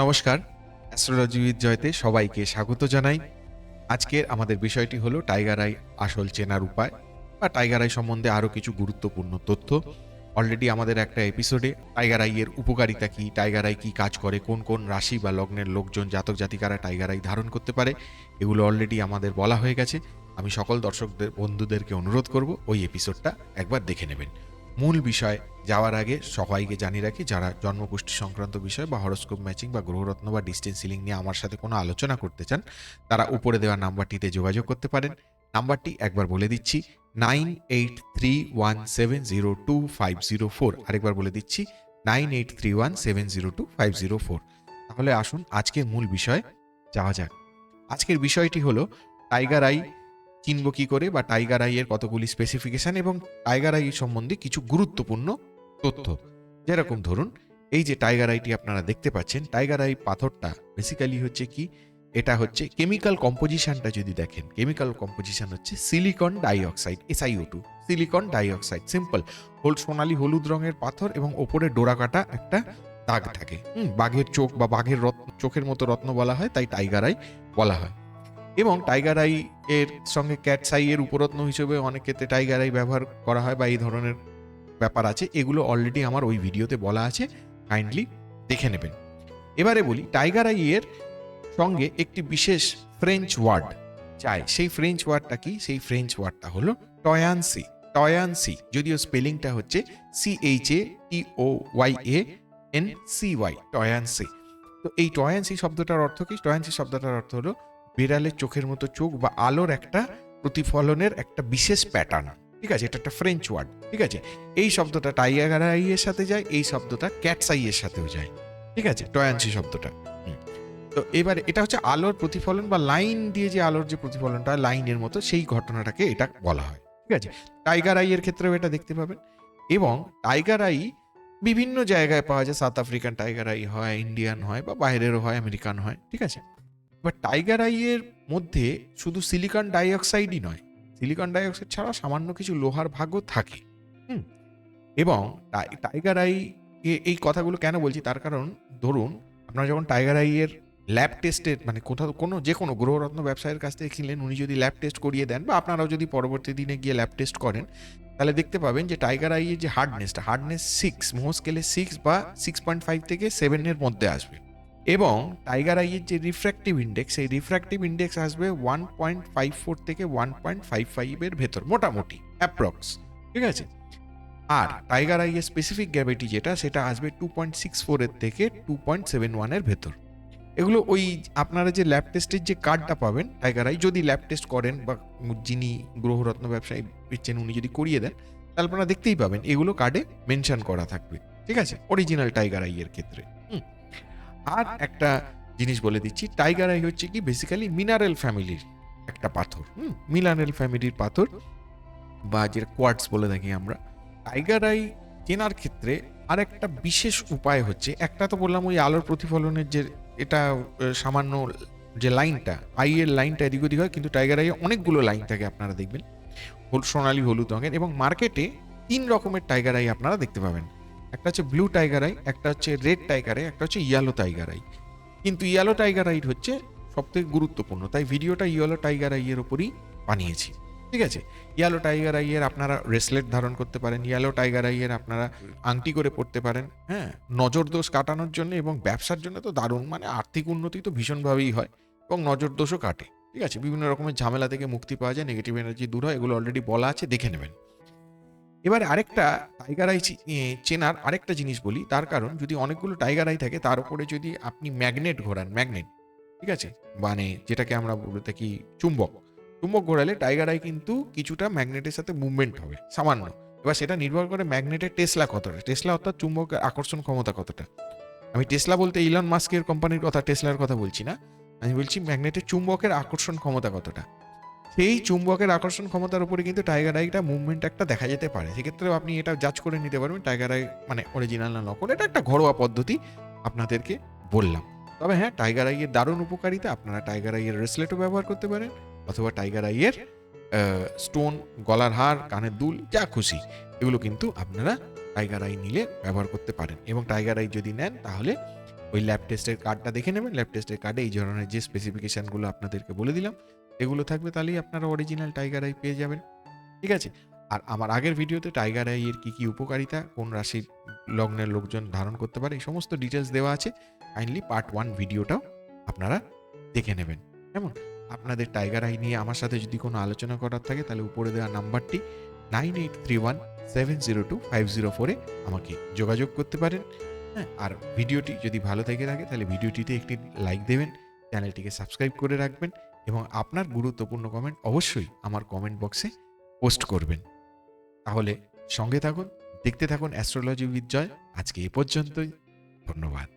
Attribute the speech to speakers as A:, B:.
A: নমস্কার অ্যাস্ট্রোলজি জয়তে সবাইকে স্বাগত জানাই। আজকের আমাদের বিষয়টি হলো টাইগার আই আসল চেনার উপায় বা টাইগার আই সম্বন্ধে আরও কিছু গুরুত্বপূর্ণ তথ্য। অলরেডি আমাদের একটা এপিসোডে টাইগার আইয়ের উপকারিতা কি, টাইগার আই কি কাজ করে, কোন কোন রাশি বা লগ্নের লোকজন, জাতক জাতিকারা টাইগার আই ধারণ করতে পারে, এগুলো অলরেডি আমাদের বলা হয়ে গেছে। আমি সকল দর্শকদের, বন্ধুদেরকে অনুরোধ করব, ওই এপিসোডটা একবার দেখে নেবেন। মূল বিষয় যাওয়ার আগে সবাইকে জানিয়ে রাখি, যারা জন্মপুষ্টি সংক্রান্ত বিষয় বা হরস্কোপ ম্যাচিং বা গ্রহরত্ন বা ডিস্টেন্স সিলিং নিয়ে আমার সাথে কোনো আলোচনা করতে চান, তারা উপরে দেওয়া নাম্বারটিতে যোগাযোগ করতে পারেন। নাম্বারটি একবার বলে দিচ্ছি, nine eight three one seven zero two five zero four. আরেকবার বলে দিচ্ছি, nine eight three one seven zero two five zero four. তাহলে আসুন আজকের মূল বিষয় যাওয়া যাক। আজকের বিষয়টি হলো, টাইগার আই চিনব কি করে বা টাইগার আই এর কতগুলি স্পেসিফিকেশন এবং টাইগার আই সম্বন্ধে কিছু গুরুত্বপূর্ণ তথ্য। যেরকম ধরুন, এই যে টাইগার আইটি আপনারা দেখতে পাচ্ছেন টাইগার আই পাথরটা বেসিক্যালি হচ্ছে কি, এটা হচ্ছে কেমিক্যাল কম্পোজিশনটা যদি দেখেন কেমিক্যাল কম্পোজিশন হচ্ছে silicon dioxide SiO two silicon dioxide simple whole সোনালি হলুদ রঙের পাথর এবং ওপরে ডোরা কাটা একটা দাগ থাকে। বাঘের চোখ বা বাঘের রত্ন চোখের মতো রত্ন বলা হয়, তাই টাইগার আই বলা হয়। এবং টাইগার আই এর সঙ্গে ক্যাটস আই এর উপরত্ন হিসেবে অনেক ক্ষেত্রে টাইগার আই ব্যবহার করা হয় বা এই ধরনের ব্যাপার আছে। এগুলো অলরেডি আমার ওই ভিডিওতে বলা আছে। কাইন্ডলি দেখে নেবেন। এবারে বলি টাইগার আই এর সঙ্গে একটি বিশেষ ফ্রেঞ্চ ওয়ার্ড চাই। সেই ফ্রেঞ্চ ওয়ার্ডটা কি? সেই ফ্রেঞ্চ ওয়ার্ডটা হলো টয়ানসি টয়ানসি যদিও স্পেলিংটা হচ্ছে C H A T O Y A N C Y chatoyancy তো এই টয়ানসি শব্দটার অর্থ কি? টয়ানসি শব্দটার অর্থ হলো বিড়ালের চোখের মতো চোখ বা আলোর একটা প্রতিফলনের একটা বিশেষ প্যাটার্ন ঠিক আছে? এটা একটা ফ্রেঞ্চ ওয়ার্ড ঠিক আছে? এই শব্দটা টাইগার আই এর সাথে যায়, এই শব্দটা ক্যাটস আই এর সাথেও যায়। ঠিক আছে? টয়ানসি শব্দটা। তো এবারে এটা হচ্ছে আলোর প্রতিফলন বা লাইন দিয়ে যে আলোর যে প্রতিফলনটা লাইনের মতো, সেই ঘটনাটাকে এটা বলা হয়। ঠিক আছে? টাইগার আই এর ক্ষেত্রেও এটা দেখতে পাবেন। এবং টাইগার আই বিভিন্ন জায়গায় পাওয়া যায়। সাউথ আফ্রিকান টাইগার আই হয় ইন্ডিয়ান হয় বা বাইরেরও হয় আমেরিকান হয়। ঠিক আছে? এবার টাইগার আইয়ের মধ্যে শুধু সিলিকন ডাইঅক্সাইডই নয় সিলিকন ডাইঅক্সাইড ছাড়া সামান্য কিছু লোহার ভাগও থাকে। হুম, এবং টাই- টাইগার আই এই কথাগুলো কেন বলছি? তার কারণ ধরুন, আপনারা যখন টাইগার আইয়ের ল্যাব টেস্টের মানে কোথাও কোনো যে কোনো গ্রহরত্ন ব্যবসায়ীর কাছ থেকে কিনলেন, উনি যদি ল্যাব টেস্ট করিয়ে দেন বা আপনারাও যদি পরবর্তী দিনে গিয়ে ল্যাব টেস্ট করেন, তাহলে দেখতে পাবেন যে টাইগার আইয়ের যে হার্ডনেসটা হার্ডনেস সিক্স মোহ স্কেলে সিক্স বা সিক্স পয়েন্ট ফাইভ থেকে সেভেনের মধ্যে আসবে। এবং টাইগার আইয়ের যে রিফ্র্যাক্টিভ ইন্ডেক্স সেই রিফ্র্যাক্টিভ ইন্ডেক্স আসবে ওয়ান পয়েন্ট ফাইভ ফোর থেকে ওয়ান পয়েন্ট ফাইভ ফাইভের ভেতর, মোটামুটি অ্যাপ্রক্স ঠিক আছে? আর টাইগার আইয়ের স্পেসিফিক গ্র্যাভিটি যেটা, সেটা আসবে টু পয়েন্ট সিক্স ফোরের থেকে টু পয়েন্ট সেভেন ওয়ানের ভেতর। এগুলো ওই আপনারা যে ল্যাব টেস্টের যে কার্ডটা পাবেন টাইগার আই যদি ল্যাব টেস্ট করেন বা যিনি গ্রহরত্ন ব্যবসায়ী দিচ্ছেন উনি যদি করিয়ে দেন, তাহলে আপনারা দেখতেই পাবেন, এগুলো কার্ডে মেনশন করা থাকবে, ঠিক আছে? অরিজিনাল টাইগার আইয়ের ক্ষেত্রে। হুম। আর একটা জিনিস বলে দিচ্ছি টাইগার আই হচ্ছে কি বেসিক্যালি মিনারেল ফ্যামিলির একটা পাথর, হুম মিনারেল ফ্যামিলির পাথর বা যেটা কোয়ার্টস বলে থাকি আমরা। টাইগার আই কেনার ক্ষেত্রে আর একটা বিশেষ উপায় হচ্ছে, একটা তো বললাম ওই আলোর প্রতিফলনের যে এটা সামান্য যে লাইনটা আই এর লাইনটা এদিক ওদিক হয়, কিন্তু টাইগার আই অনেকগুলো লাইন থাকে আপনারা দেখবেন। সোনালি, হলুদ রঙের এবং মার্কেটে তিন রকমের টাইগার আই আপনারা দেখতে পাবেন। একটা হচ্ছে ব্লু টাইগার আই একটা হচ্ছে রেড টাইগার আই একটা হচ্ছে ইয়েলো টাইগার আই কিন্তু ইয়েলো টাইগার আই হচ্ছে সবথেকে গুরুত্বপূর্ণ। তাই ভিডিওটা ইয়েলো টাইগার আইয়ের ওপরই বানিয়েছি। ঠিক আছে? ইয়েলো টাইগার আইয়ের আপনারা রেসলেট ধারণ করতে পারেন ইয়েলো টাইগার আইয়ের আপনারা আংটি করে পড়তে পারেন হ্যাঁ? নজর দোষ কাটানোর জন্য এবং ব্যবসার জন্য তো দারুণ মানে আর্থিক উন্নতি তো ভীষণভাবেই হয় এবং নজর দোষও কাটে। ঠিক আছে? বিভিন্ন রকমের ঝামেলা থেকে মুক্তি পাওয়া যায় নেগেটিভ এনার্জি দূর হয়, এগুলো অলরেডি বলা আছে, দেখে নেবেন। এবারে আরেকটা টাইগার আই চেনার আরেকটা জিনিস বলি, তার কারণ যদি অনেকগুলো টাইগার আই থাকে, তার উপরে যদি আপনি ম্যাগনেট ঘোরান ম্যাগনেট ঠিক আছে? মানে যেটাকে আমরা বলে থাকি চুম্বক। চুম্বক ঘোরালে টাইগার আই কিন্তু কিছুটা ম্যাগনেটের সাথে মুভমেন্ট হবে, সামান্য। এবার সেটা নির্ভর করে ম্যাগনেটের টেসলা কতটা। টেসলা অর্থাৎ চুম্বকের আকর্ষণ ক্ষমতা কতটা। আমি টেসলা বলতে ইলন মাস্কের কোম্পানির কথা টেসলার কথা বলছি না। আমি বলছি ম্যাগনেটের চুম্বকের আকর্ষণ ক্ষমতা কতটা। সেই চুম্বকের আকর্ষণ ক্ষমতার উপরে কিন্তু টাইগার আইটা মুভমেন্ট একটা দেখা যেতে পারে। সেক্ষেত্রে আপনি এটা জাজ করে নিতে পারবেন। টাইগার আই মানে অরিজিনাল না নকল, এটা একটা ঘরোয়া পদ্ধতি আপনাদেরকে বললাম। তবে হ্যাঁ টাইগার আইয়ের দারুণ উপকারিতা, আপনারা টাইগার আইয়ের রেসলেটও ব্যবহার করতে পারেন, অথবা টাইগার আইয়ের স্টোন গলার হার, কানের দুল, যা খুশি, এগুলো কিন্তু আপনারা টাইগার আই নিলে ব্যবহার করতে পারেন। এবং টাইগার আই যদি নেন, তাহলে ওই ল্যাব টেস্টের কার্ডটা দেখে নেবেন। ল্যাব টেস্টের কার্ডে এই ধরনের যে স্পেসিফিকেশানগুলো আপনাদেরকে বলে দিলাম, এগুলো থাকবে তাহলেই আপনারা অরিজিনাল টাইগার আই পেয়ে যাবেন। ঠিক আছে? আর আমার আগের ভিডিওতে টাইগার আই এর কী কী উপকারিতা, কোন রাশির লগ্নের লোকজন ধারণ করতে পারে, এই সমস্ত ডিটেলস দেওয়া আছে। কাইন্ডলি পার্ট ওয়ান ভিডিওটাও আপনারা দেখে নেবেন। কেমন? আপনাদের টাইগার আই নিয়ে আমার সাথে যদি কোনো আলোচনা করার থাকে, তাহলে উপরে দেওয়া নাম্বারটি nine eight three one seven zero two five zero ফোরে আমাকে যোগাযোগ করতে পারেন। হ্যাঁ আর ভিডিওটি যদি ভালো থেকে থাকে, তাহলে ভিডিওটিতে একটি লাইক দেবেন চ্যানেলটিকে সাবস্ক্রাইব করে রাখবেন এবং আপনার গুরুত্বপূর্ণ কমেন্ট অবশ্যই আমার কমেন্ট বক্সে পোস্ট করবেন। তাহলে সঙ্গে থাকুন, দেখতে থাকুন অ্যাস্ট্রোলজি উইথ জয় আজকে এ পর্যন্তই, ধন্যবাদ।